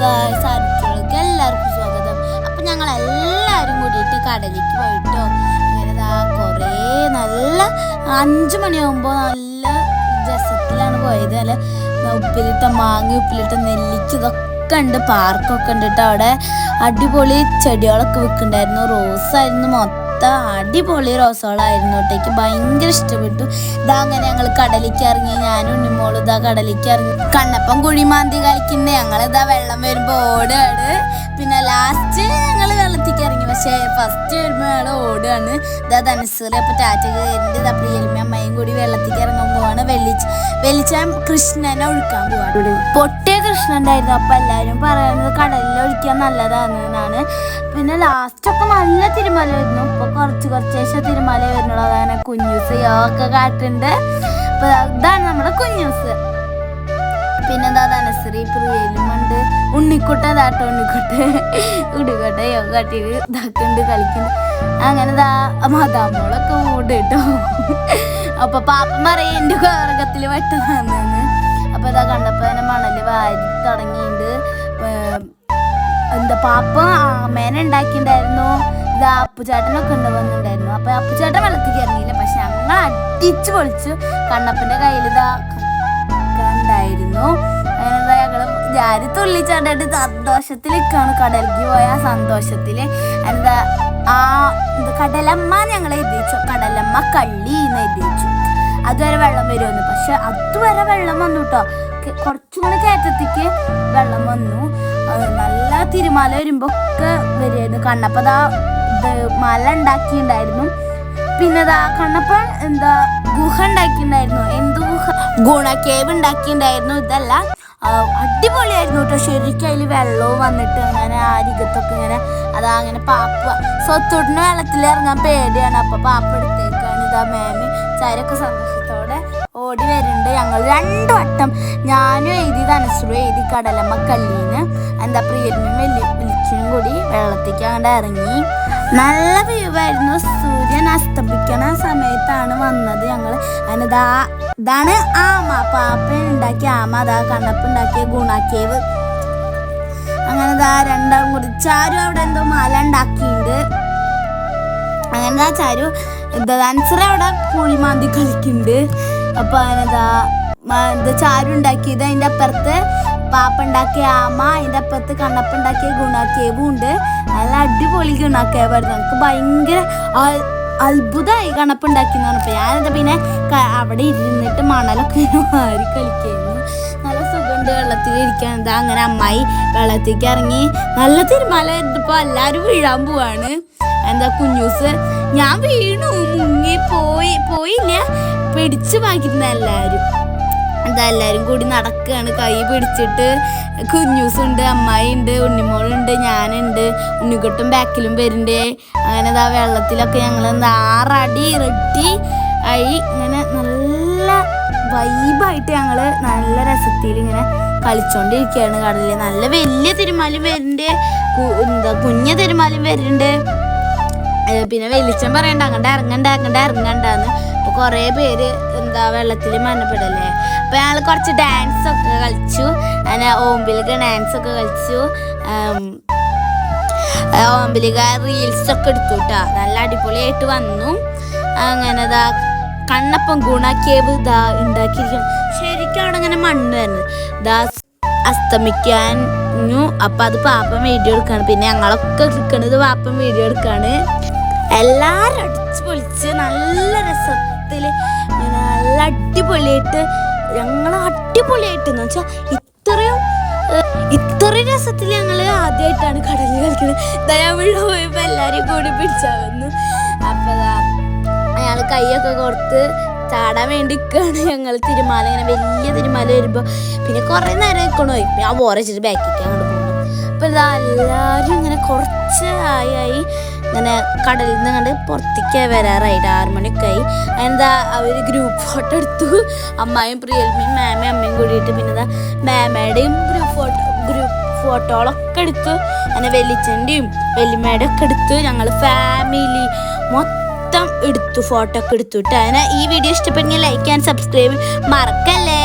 സാധിച്ചുള്ളവർക്ക് എല്ലാവർക്കും സ്വാഗതം. അപ്പം ഞങ്ങൾ എല്ലാവരും കൂടിയിട്ട് കടലിലേക്ക് പോയിട്ടോ. അങ്ങനെ കുറേ നല്ല അഞ്ച് മണിയാകുമ്പോൾ നല്ല രസത്തിലാണ് പോയത്. അല്ല ഉപ്പിലിട്ട മാങ്ങ ഉപ്പിലിട്ട നെല്ലിക്ക ഇതൊക്കെ ഉണ്ട് പാർക്കൊക്കെ ഉണ്ട് കേട്ടോ അവിടെ. അടിപൊളി ചെടികളൊക്കെ വെക്കുന്നുണ്ടായിരുന്നു റോസായിരുന്നു മൊത്തം. അടിപൊളി റോസോളായിരുന്നു ഒട്ടേക്ക് ഭയങ്കര ഇഷ്ടപ്പെട്ടു. ഇതാ അങ്ങനെ ഞങ്ങൾ കടലിക്ക് ഇറങ്ങി ഞാനും ഉണ്ണിമോളും ഇതാ കടലിക്ക് ഇറങ്ങി. കണ്ണപ്പം കുഴിമാന്തി കളിക്കുന്ന. ഞങ്ങൾ ഇതാ വെള്ളം വരുമ്പോൾ ഓടുകയാണ്. പിന്നെ ലാസ്റ്റ് ഞങ്ങൾ വെള്ളത്തേക്ക് ഇറങ്ങി. പക്ഷേ ഫസ്റ്റ് വരുമ്പോൾ ഞങ്ങൾ ഓടുകയാണ്. ഇതാ ധനസൂറി അപ്പോൾ ടാറ്റക്ക് എന്റെ ഇതാ പ്രിയലിമി അമ്മയും കൂടി വെള്ളത്തേക്ക് ഇറങ്ങാൻ പോവാണ്. വെള്ളിച്ച വെള്ളിച്ച കൃഷ്ണനെ ഒഴുക്കാൻ പോവാണ്. പൊട്ടിയ കൃഷ്ണൻ ഉണ്ടായിരുന്നു. അപ്പം എല്ലാവരും പറയുന്നത് കടലിൽ ഒഴിക്കാൻ നല്ലതാണ് എന്നാണ്. പിന്നെ ലാസ്റ്റൊക്കെ നല്ല വരുന്നു ഇപ്പൊ കുറച്ച് കുറച്ച് ശേഷം തിരുമല വരുന്നുള്ളൂ. അതാണ് കുഞ്ഞൂസ്. ഒക്കെ കാട്ടുണ്ട്. അപ്പൊ ഇതാണ് നമ്മുടെ കുഞ്ഞൂസ്. പിന്നെ എന്താ ധനശ്രീ പ്രിയലുമുണ്ട് ഉണ്ണിക്കുട്ട ഇതാട്ടോ ഉണ്ണിക്കുട്ട് ഉണ്ണിക്കുട്ട യോഗ കാട്ടി ഇതാക്കുന്നുണ്ട് കളിക്കുന്നു. അങ്ങനെ ദാ മതാമോളൊക്കെ ഓട് കേട്ടോ അപ്പൊ പാപ്പൻ പറയും എന്റെ കറകത്തിൽ വെട്ടതാന്ന് അപ്പൊ ഇതാ കണ്ടപ്പോ തന്നെ മണൽ വാരി തുടങ്ങിയിട്ടുണ്ട് എന്താ പാപ്പ ആമേനെ ഉണ്ടാക്കിണ്ടായിരുന്നു ഇതാ അപ്പുചേട്ടനൊക്കെ ഉണ്ട് വന്നിട്ടുണ്ടായിരുന്നു. അപ്പൊ അപ്പുചേട്ടൻ വെള്ളത്തേക്ക് ഇറങ്ങിയില്ല പക്ഷെ ഞങ്ങൾ അടിച്ചു പൊളിച്ചു കണ്ണപ്പന്റെ കയ്യിൽ ഇതാ ഉണ്ടായിരുന്നു അങ്ങനെ ഞാൻ തുള്ളിച്ചാണ്ടായിട്ട് സന്തോഷത്തിൽ നിൽക്കാണ് കടലിക്ക് പോയ ആ സന്തോഷത്തിൽ. എന്താ ആ കടലമ്മ ഞങ്ങൾ എഴുതിച്ചു കടലമ്മ കള്ളി എന്ന് എഴുതിച്ചു അതുവരെ വെള്ളം വരുമെന്ന്. പക്ഷെ അതുവരെ വെള്ളം വന്നു കേട്ടോ. കുറച്ചും കൂടി കയറ്റത്തേക്ക് വെള്ളം വന്നു. നല്ല തിരുമാല വരുമ്പോ ഒക്കെ വരുമായിരുന്നു കണ്ണപ്പതാ ഇത് മല ഉണ്ടാക്കിയിട്ടുണ്ടായിരുന്നു. പിന്നെ ദാ കണ്ണപ്പ എന്താ ഗുഹ ഉണ്ടാക്കിണ്ടായിരുന്നു എന്ത് ഗുഹ? ഗുണ കേവ് ഉണ്ടാക്കിണ്ടായിരുന്നു ഇതല്ല അടിപൊളിയായിരുന്നു കേട്ടോ. ശരിക്കും അതിൽ വെള്ളവും വന്നിട്ട് അങ്ങനെ അരികത്തൊക്കെ ഇങ്ങനെ അതാ അങ്ങനെ പാപ്പ സ്വത്തോട്ടിന് വെള്ളത്തിൽ ഇറങ്ങാൻ പേടിയാണ്. അപ്പൊ പാപ്പ എടുത്തേക്കാണ്. ഇതാ മേമി ചാരൊക്കെ സന്തോഷത്തോടെ ഞങ്ങൾ രണ്ടു വട്ടം ഞാനും എഴുതി ധനശ്രു എഴുതി കടലമ്മ കല്ലീന് എന്താ പ്രിയനും വലിയ വിളിച്ചും കൂടി വെള്ളത്തേക്ക് അങ്ങോട്ട് ഇറങ്ങി. നല്ല വ്യൂ ആയിരുന്നു. സൂര്യൻ അസ്തമിക്കണ സമയത്താണ് വന്നത് ഞങ്ങൾ. അതിനതാ ഇതാണ് ആമ. പാപ്പ ഉണ്ടാക്കിയ ആമ. അതാ കണ്ണപ്പ് ഉണ്ടാക്കിയ ഗുണാക്കേവ്. അങ്ങനെ ദാ രണ്ടാം കൂടി ചാരു അവിടെ എന്തോ മല ഉണ്ടാക്കിയിട്ടുണ്ട് അങ്ങനെ ദാ ചാരു ഡാൻസർ അവിടെ കുഴിമാന്തി കളിക്കുന്നുണ്ട് അപ്പൊ അതിനെന്താ ഇത് ചാരു ഉണ്ടാക്കിയത്. അതിന്റെ അപ്പുറത്ത് പാപ്പ ഉണ്ടാക്കിയ ആമ അതിന്റെ അപ്പുറത്ത് കണ്ണപ്പ ഉണ്ടാക്കിയ ഗുണാക്കേവും ഉണ്ട്. നല്ല അടിപൊളി ഗുണാക്കേവായിരുന്നു നമുക്ക് ഭയങ്കര അത്ഭുതമായി കണപ്പ് ഉണ്ടാക്കി എന്ന് പറഞ്ഞപ്പോ ഞാനെന്താ പിന്നെ അവിടെ ഇരുന്നിട്ട് മണലൊക്കെ മാറി കളിക്കായിരുന്നു. നല്ല സുഖമുണ്ട് വെള്ളത്തിൽ ഇരിക്കാൻ. എന്താ അങ്ങനെ അമ്മായി വെള്ളത്തേക്ക് ഇറങ്ങി. നല്ല തിരുമല ഇപ്പൊ എല്ലാരും വീഴാൻ പോവാണ്. എന്താ കുഞ്ഞൂസ്? ഞാൻ വീണു മുങ്ങി പോയി പോയില്ല? പിടിച്ചു വാങ്ങിക്കുന്ന എല്ലാവരും എല്ലാരും കൂടി നടക്കുകയാണ് കൈ പിടിച്ചിട്ട് കുഞ്ഞൂസ് ഉണ്ട് അമ്മായി ഉണ്ട് ഉണ്ണിമോളുണ്ട് ഞാനുണ്ട്. ഉണ്ണിക്കുട്ടും ബാക്കിലും വരുന്നുണ്ട്. അങ്ങനെ ഇതാ വെള്ളത്തിലൊക്കെ ഞങ്ങൾ ആറടി ഇരട്ടി ആയി. ഇങ്ങനെ നല്ല വൈബായിട്ട് ഞങ്ങൾ നല്ല രസത്തിൽ ഇങ്ങനെ കളിച്ചോണ്ടിരിക്കുകയാണ് കടലിൽ നല്ല വലിയ തിരുമാലും വരുന്നുണ്ട്. എന്താ കുഞ്ഞ തിരുമാലും വരുന്നുണ്ട്. പിന്നെ വെളിച്ചം പറയണ്ട അങ്ങോട്ട് ഇറങ്ങണ്ട അങ്ങോട്ട് ഇറങ്ങണ്ടെന്ന്. അപ്പൊ കൊറേ പേര് എന്താ വെള്ളത്തിൽ മരണപ്പെടല്ലേ? അപ്പൊ ഞങ്ങൾ കുറച്ച് ഡാൻസ് ഒക്കെ കളിച്ചു. അങ്ങനെ ഓമ്പിലൊക്കെ ഡാൻസ് ഒക്കെ കളിച്ചു. ഓമ്പിലിക റീൽസ് ഒക്കെ എടുത്തു കേട്ടാ നല്ല അടിപൊളിയായിട്ട് വന്നു. അങ്ങനെ ഇതാ കണ്ണപ്പം ഗുണാക്കിയവ് ഇതാ ഉണ്ടാക്കിയിരിക്കണം ശരിക്കും അവിടെ അങ്ങനെ മണ്ണ് വരുന്നത് ഇതാ അസ്തമിക്കാനു അപ്പൊ അത് പാപ്പം വീഡിയോ എടുക്കാണ്. പിന്നെ ഞങ്ങളൊക്കെ എടുക്കണത് പാപ്പം വീഡിയോ എടുക്കാണ്. എല്ലാരും അടിച്ചു പൊളിച്ച് നല്ല ഇങ്ങനെ നല്ല അടിപൊളിയായിട്ട് ഞങ്ങൾ അടിപൊളിയായിട്ട് എന്ന് വെച്ചാൽ ഇത്രയും ഇത്രയും രസത്തിൽ ഞങ്ങൾ ആദ്യമായിട്ടാണ് കടലിൽ കളിക്കുന്നത് ദയാവിള്ള പോയപ്പോൾ എല്ലാവരും കൂടി പിടിച്ചാവുന്നു അപ്പൊ ദാ അയാൾ കൈയൊക്കെ കൊടുത്ത് ചാടാൻ വേണ്ടി നിൽക്കുകയാണ് ഞങ്ങൾ തിരുമാല ഇങ്ങനെ വലിയ തിരുമാല വരുമ്പോൾ പിന്നെ കുറേ നേരം നിൽക്കണോ ആ ബോറച്ചിട്ട് ബാക്കിലേക്ക് അങ്ങോട്ട് പോകുന്നു അപ്പോൾ ഇതാ എല്ലാവരും ഇങ്ങനെ കുറച്ച് ആയി ആയി ഇങ്ങനെ കടലിൽ നിന്ന് കണ്ട് പുറത്തേക്ക് വരാറായിട്ട് ആറ് മണിയൊക്കെ ആയി എന്താ അവർ ഗ്രൂപ്പ് ഫോട്ടോ എടുത്തു. അമ്മായും പ്രിയൽമയും മാമയും അമ്മയും കൂടിയിട്ട് പിന്നെ എന്താ മാമയുടെയും ഗ്രൂപ്പ് ഫോട്ടോ ഗ്രൂപ്പ് ഫോട്ടോകളൊക്കെ എടുത്തു. അങ്ങനെ വെല്ലിച്ചന്റെയും വെല്ലിമ്മയുടെ ഒക്കെ എടുത്തു. ഞങ്ങൾ ഫാമിലി മൊത്തം എടുത്തു ഫോട്ടോ ഒക്കെ എടുത്തു. കേട്ടോ അങ്ങനെ ഈ വീഡിയോ ഇഷ്ടപ്പെടുന്ന ലൈക്ക് ആൻഡ് സബ്സ്ക്രൈബ് മറക്കല്ലേ?